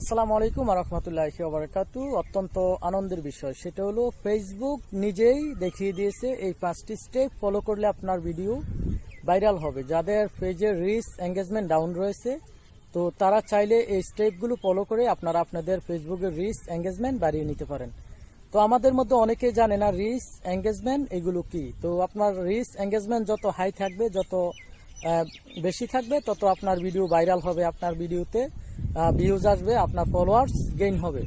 আসসালামু আলাইকুম রহমতুল্লাহ বারাকাতু। অত্যন্ত আনন্দের বিষয়। সেটা হলো ফেসবুক নিজেই দেখিয়ে দিয়েছে এই পাঁচটি স্টেপ ফলো করলে আপনার ভিডিও ভাইরাল হবে। যাদের পেজের রিচ এঙ্গেজমেন্ট ডাউন রয়েছে, তো তারা চাইলে এই স্টেপগুলো ফলো করে আপনারা আপনাদের ফেসবুকের রিচ এঙ্গেজমেন্ট বাড়িয়ে নিতে পারেন। তো আমাদের মধ্যে অনেকেই জানে না রিচ এঙ্গেজমেন্ট এগুলো কি? তো আপনার রিচ এঙ্গেজমেন্ট যত হাই থাকবে, যত বেশি থাকবে, তত আপনার ভিডিও ভাইরাল হবে আপনার ভিডিওতে ভিউজ আসবে, আপনার ফলোয়ার্স গেইন হবে।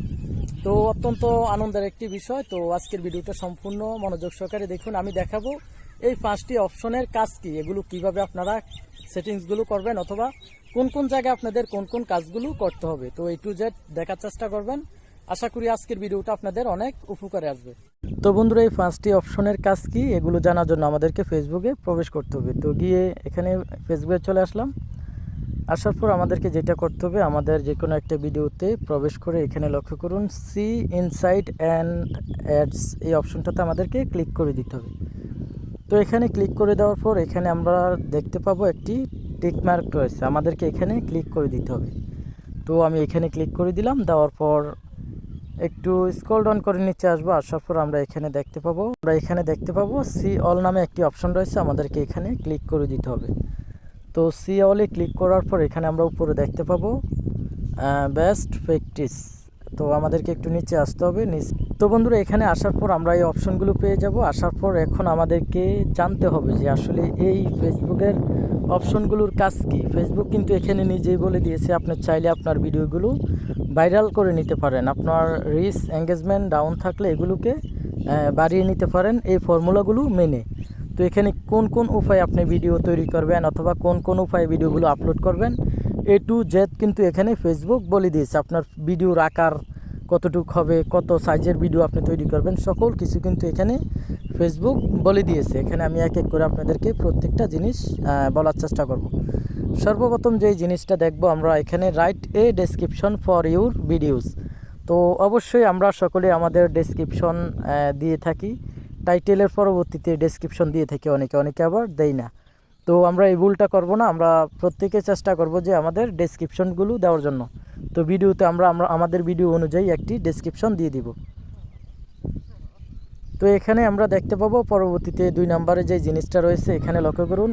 তো অত্যন্ত আনন্দের একটি বিষয়। তো আজকের ভিডিওটা সম্পূর্ণ মনোযোগ সহকারে দেখুন। আমি দেখাবো এই পাঁচটি অপশনের কাজ কি, এগুলো কীভাবে আপনারা সেটিংসগুলো করবেন অথবা কোন কোন জায়গায় আপনাদের কোন কোন কাজগুলো করতে হবে। তো এই টু জেড দেখার চেষ্টা করবেন। আশা করি আজকের ভিডিওটা আপনাদের অনেক উপকারে আসবে। তো বন্ধুরা, এই পাঁচটি অপশনের কাজ কি, এগুলো জানার জন্য আমাদেরকে ফেসবুকে প্রবেশ করতে হবে। তো গিয়ে এখানে ফেসবুকে চলে আসলাম। আসার পর আমাদেরকে যেটা করতে হবে, আমাদের যে কোনো একটা ভিডিওতে প্রবেশ করে এখানে লক্ষ্য করুন সি ইনসাইট অ্যান্ড অ্যাডস এই অপশনটাতে আমাদেরকে ক্লিক করে দিতে হবে। তো এখানে ক্লিক করে দেওয়ার পর এখানে আমরা দেখতে পাবো একটি টিক মার্ক রয়েছে, আমাদেরকে এখানে ক্লিক করে দিতে হবে। তো আমি এখানে ক্লিক করে দিলাম, দেওয়ার পর একটু স্ক্রল ডাউন করে নিচে আসব, আসার পর আমরা এখানে দেখতে পাবো, আমরা এখানে দেখতে পাবো সি অল নামে একটি অপশন রয়েছে, আমাদেরকে এখানে ক্লিক করে দিতে হবে। তো সি অলে ক্লিক করার পর এখানে আমরা উপরে দেখতে পাবো বেস্ট প্র্যাকটিস তো আমাদেরকে একটু নিচে আসতে হবে, নিচ- তো বন্ধুরা, এখানে আসার পর আমরা এই অপশনগুলো পেয়ে যাব। আসার পর এখন আমাদেরকে জানতে হবে যে আসলে এই ফেসবুকের অপশনগুলোর কাজ কি। ফেসবুক কিন্তু এখানে নিজেই বলে দিয়েছে, আপনি চাইলে আপনার ভিডিওগুলো ভাইরাল করে নিতে পারেন। আপনার রিস এঙ্গেজমেন্ট ডাউন থাকলে এগুলোকে বাড়িয়ে নিতে পারেন এই ফর্মুলাগুলো মেনে। তো এখানে কোন কোন উপায়ে আপনি ভিডিও তৈরি করবেন অথবা কোন কোন উপায়ে ভিডিওগুলো আপলোড করবেন? এ টু জেড কিন্তু এখানে ফেসবুক বলে দিয়েছে। আপনার ভিডিওর আকার কতটুক হবে, কত সাইজের ভিডিও আপনি তৈরি করবেন, সকল কিছু কিন্তু এখানে ফেসবুক বলে দিয়েছে। এখানে আমি এক এক করে আপনাদেরকে প্রত্যেকটা জিনিস বলার চেষ্টা করব। সর্বপ্রথম যেই জিনিসটা দেখব, আমরা এখানে write a description for your videos তো অবশ্যই আমরা সকলে আমাদের ডেসক্রিপশন দিয়ে থাকি। টাইটেলের পরবর্তীতে ডেসক্রিপশন দিয়ে থাকি অনেকে অনেকে আবার দেই না। তো আমরা এই ভুলটা করব না, আমরা প্রত্যেকে চেষ্টা করব যে আমাদের ডেসক্রিপশনগুলো দেওয়ার জন্য। তো ভিডিওতে আমরা আমরা, আমাদের ভিডিও অনুযায়ী একটি ডেসক্রিপশন দিয়ে দিব। তো এখানে আমরা দেখতে পাবো পরবর্তীতে দুই নম্বরে যে জিনিসটা রয়েছে, এখানে লক্ষ্য করুন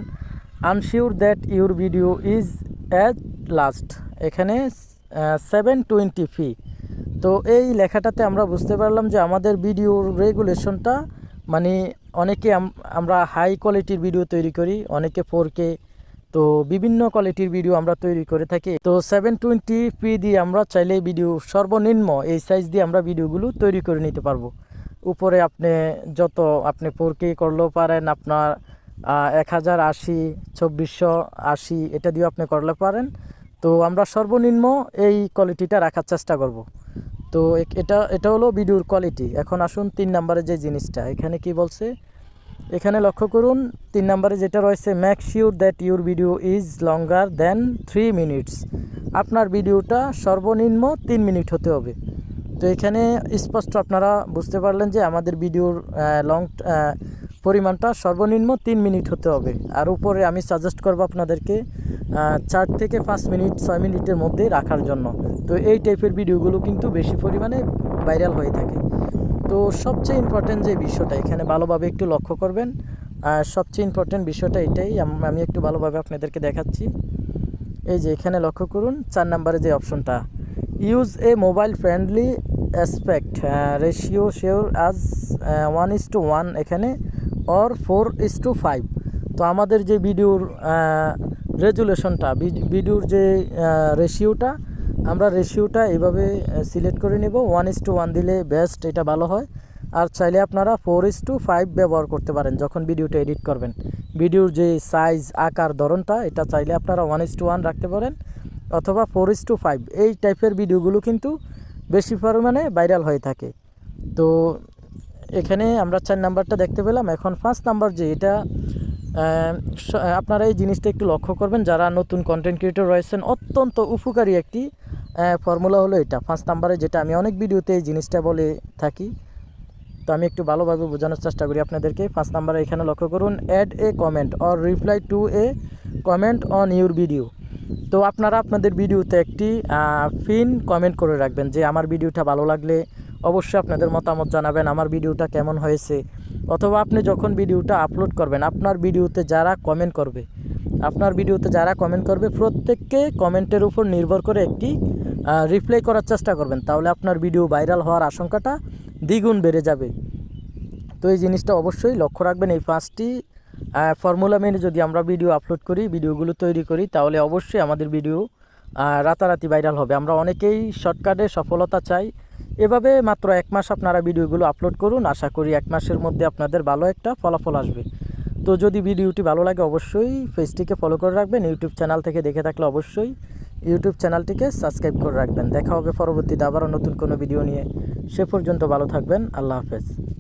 ensure that your video is at least এখানে সেভেন টোয়েন্টি ফি তো এই লেখাটাতে আমরা বুঝতে পারলাম যে আমাদের ভিডিওর রেগুলেশনটা মানে অনেকে আমরা হাই কোয়ালিটির ভিডিও তৈরি করি, অনেকে ফোর কে তো বিভিন্ন কোয়ালিটির ভিডিও আমরা তৈরি করে থাকি। তো সেভেন টোয়েন্টি পি দিয়ে আমরা চাইলে ভিডিও সর্বনিম্ন এই সাইজ দিয়ে আমরা ভিডিওগুলো তৈরি করে নিতে পারব। উপরে আপনি যত আপনি ফোর কে করলেও পারেন, আপনার এক হাজার আশি চব্বিশশো আশি, এটা দিয়েও আপনি করলে পারেন। তো আমরা সর্বনিম্ন এই কোয়ালিটিটা রাখার চেষ্টা করব। তো এটা এটা হলো ভিডিওর কোয়ালিটি এখন আসুন তিন নম্বরে যে জিনিসটা, এখানে কি বলছে? এখানে লক্ষ্য করুন, তিন নম্বরে যেটা রয়েছে make sure that your video is longer than three minutes আপনার ভিডিওটা সর্বনিম্ন তিন মিনিট হতে হবে। তো এখানে স্পষ্ট আপনারা বুঝতে পারলেন যে আমাদের ভিডিওর লং পরিমাণটা সর্বনিম্ন তিন মিনিট হতে হবে। আর উপরে আমি সাজেস্ট করব আপনাদেরকে চার থেকে পাঁচ মিনিট, ছয় মিনিটের মধ্যে রাখার জন্য। তো এই টাইপের ভিডিওগুলো কিন্তু বেশি পরিমাণে ভাইরাল হয়ে থাকে। তো সবচেয়ে ইম্পর্টেন্ট যে বিষয়টা, এখানে ভালোভাবে একটু লক্ষ্য করবেন। আর সবচেয়ে ইম্পর্টেন্ট বিষয়টা এটাই, আমি একটু ভালোভাবে আপনাদেরকে দেখাচ্ছি। এই যে এখানে লক্ষ্য করুন, চার নম্বরে যে অপশনটা use a mobile friendly aspect ratio such as one is to one এখানে or four is to five তো আমাদের যে ভিডিওর রেজুলেশনটা ভিডিওর যে রেশিওটা আমরা রেশিওটা এইভাবে সিলেক্ট করে নেব। ওয়ান ইস টু ওয়ান দিলে বেস্ট এটা ভালো হয়। আর চাইলে আপনারা ফোর ইস টু ফাইভ ব্যবহার করতে পারেন যখন ভিডিওটা এডিট করবেন। ভিডিওর যে সাইজ আকার, ধরনটা, এটা চাইলে আপনারা ওয়ান ইস টু ওয়ান রাখতে পারেন। অথবা ফোর ইস টু ফাইভ এই টাইপের ভিডিওগুলো কিন্তু বেশি পরিমাণে ভাইরাল হয়ে থাকে। তো এখানে আমরা চার নাম্বারটা দেখতে পেলাম। এখন পাঁচ নাম্বার যে, এটা আপনারা এই জিনিসটা একটু লক্ষ্য করবেন। যারা নতুন কন্টেন্ট ক্রিয়েটর রয়েছেন, অত্যন্ত উপকারী একটি ফর্মুলা হলো এটা। পাঁচ নাম্বারে যেটা আমি অনেক ভিডিওতে এই জিনিসটা বলে থাকি, তো আমি একটু ভালোভাবে বোঝানোর চেষ্টা করি আপনাদেরকে। পাঁচ নাম্বারে এখানে লক্ষ্য করুন add a comment or reply to a comment on your video তো আপনারা আপনাদের ভিডিওতে একটি ফিন কমেন্ট করে রাখবেন যে আমার ভিডিওটা ভালো লাগলে অবশ্যই আপনাদের মতামত জানাবেন, আমার ভিডিওটা কেমন হয়েছে। অথবা আপনি যখন ভিডিওটা আপলোড করবেন, আপনার ভিডিওতে যারা কমেন্ট করবে, আপনার ভিডিওতে যারা কমেন্ট করবে, প্রত্যেককে কমেন্টের উপর নির্ভর করে একটি রিপ্লাই করার চেষ্টা করবেন, তাহলে আপনার ভিডিও ভাইরাল হওয়ার আশঙ্কাটা দ্বিগুণ বেড়ে যাবে। তো এই জিনিসটা অবশ্যই লক্ষ্য রাখবেন, এই পাঁচটি ফর্মুলা মেনে যদি আমরা ভিডিও আপলোড করি ভিডিওগুলো তৈরি করি, তাহলে অবশ্যই আমাদের ভিডিও রাতারাতি ভাইরাল হবে। আমরা অনেকেই শর্টকাটে সফলতা চাই। এভাবে মাত্র এক মাস আপনারা ভিডিওগুলো আপলোড করুন, আশা করি এক মাসের মধ্যে আপনাদের ভালো একটা ফলাফল আসবে। তো যদি ভিডিওটি ভালো লাগে, অবশ্যই পেজটিকে ফলো করে রাখবেন। ইউটিউব চ্যানেল থেকে দেখে থাকলে অবশ্যই ইউটিউব চ্যানেলটিকে সাবস্ক্রাইব করে রাখবেন। দেখা হবে পরবর্তীতে আবারও নতুন কোনো ভিডিও নিয়ে। সে পর্যন্ত ভালো থাকবেন। আল্লাহ হাফেজ।